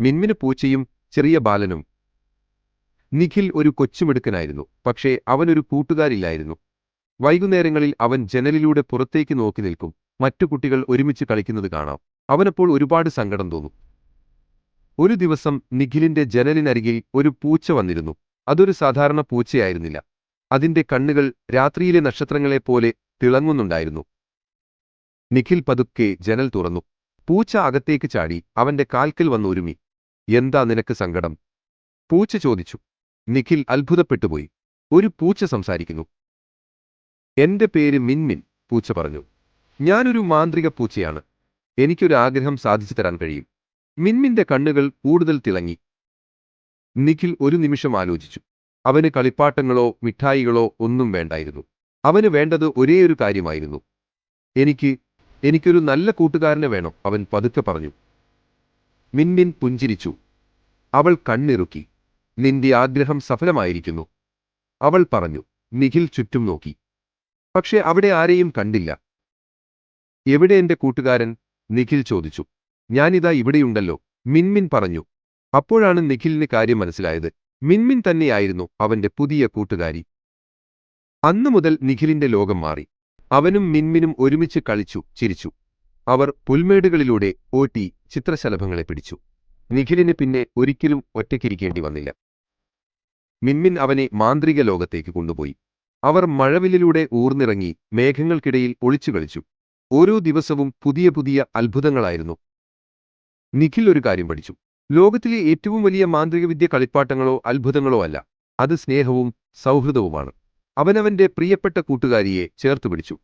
മിൻമിന് പൂച്ചയും ചെറിയ ബാലനും. നിഖിൽ ഒരു കൊച്ചുമിടുക്കനായിരുന്നു പക്ഷേ അവനൊരു കൂട്ടുകാരില്ലായിരുന്നു. വൈകുന്നേരങ്ങളിൽ അവൻ ജനലിലൂടെ പുറത്തേക്ക് നോക്കി നിൽക്കും. മറ്റു കുട്ടികൾ ഒരുമിച്ച് കളിക്കുന്നത് കാണാം. അവനപ്പോൾ ഒരുപാട് സങ്കടം തോന്നും. ഒരു ദിവസം നിഖിലിന്റെ ജനലിനരികിൽ ഒരു പൂച്ച വന്നിരുന്നു. അതൊരു സാധാരണ പൂച്ചയായിരുന്നില്ല. അതിന്റെ കണ്ണുകൾ രാത്രിയിലെ നക്ഷത്രങ്ങളെപ്പോലെ തിളങ്ങുന്നുണ്ടായിരുന്നു. നിഖിൽ പതുക്കെ ജനൽ തുറന്നു. പൂച്ച അകത്തേക്ക് ചാടി അവന്റെ കാൽക്കൽ വന്നുരുമി എന്താ നിനക്ക് സങ്കടം? പൂച്ച ചോദിച്ചു. നിഖിൽ അത്ഭുതപ്പെട്ടുപോയി. ഒരു പൂച്ച സംസാരിക്കുന്നു. എന്റെ പേര് മിൻമിൻ പൂച്ച പറഞ്ഞു. ഞാനൊരു മാന്ത്രിക പൂച്ചയാണ്. എനിക്കൊരു ആഗ്രഹം സാധിച്ചു തരാൻ കഴിയും. മിൻമിന്റെ കണ്ണുകൾ കൂടുതൽ തിളങ്ങി. നിഖിൽ ഒരു നിമിഷം ആലോചിച്ചു. അവന് കളിപ്പാട്ടങ്ങളോ മിഠായികളോ ഒന്നും വേണ്ടായിരുന്നു. അവന് വേണ്ടത് ഒരേയൊരു കാര്യമായിരുന്നു. എനിക്ക് എനിക്കൊരു നല്ല കൂട്ടുകാരനെ വേണം അവൻ പതുക്കെ പറഞ്ഞു. മിൻമിൻ പുഞ്ചിരിച്ചു. അവൾ കണ്ണിറുക്കി. നിന്റെ ആഗ്രഹം സഫലമായിരിക്കുന്നു. അവൾ പറഞ്ഞു നിഖിൽ ചുറ്റും നോക്കി. പക്ഷെ അവിടെ ആരെയും കണ്ടില്ല. എവിടെ എന്റെ കൂട്ടുകാരൻ? നിഖിൽ ചോദിച്ചു. ഞാനിതാ ഇവിടെയുണ്ടല്ലോ. മിൻമിൻ പറഞ്ഞു. അപ്പോഴാണ് നിഖിലിന് കാര്യം മനസ്സിലായത്. മിൻമിൻ തന്നെയായിരുന്നു അവന്റെ പുതിയ കൂട്ടുകാരി. അന്നു മുതൽ നിഖിലിന്റെ ലോകം മാറി. അവനും മിൻമിനും ഒരുമിച്ച് കളിച്ചു ചിരിച്ചു. അവർ പുൽമേടുകളിലൂടെ ഓട്ടി ചിത്രശലഭങ്ങളെ പിടിച്ചു. നിഖിലിന് പിന്നെ ഒരിക്കലും ഒറ്റയ്ക്കിരിക്കേണ്ടി വന്നില്ല. മിൻമിൻ അവനെ മാന്ത്രിക ലോകത്തേക്ക് കൊണ്ടുപോയി. അവർ മഴവില്ലിലൂടെ ഊർന്നിറങ്ങി മേഘങ്ങൾക്കിടയിൽ ഒളിച്ചു കളിച്ചു. ഓരോ ദിവസവും പുതിയ പുതിയ അത്ഭുതങ്ങളായിരുന്നു. നിഖിൽ ഒരു കാര്യം പഠിച്ചു. ലോകത്തിലെ ഏറ്റവും വലിയ മാന്ത്രികവിദ്യ കളിപ്പാട്ടങ്ങളോ അത്ഭുതങ്ങളോ അല്ല. അത് സ്നേഹവും സൗഹൃദവുമാണ്. അവനവന്റെ പ്രിയപ്പെട്ട കൂട്ടുകാരിയെ ചേർത്തു പിടിച്ചു.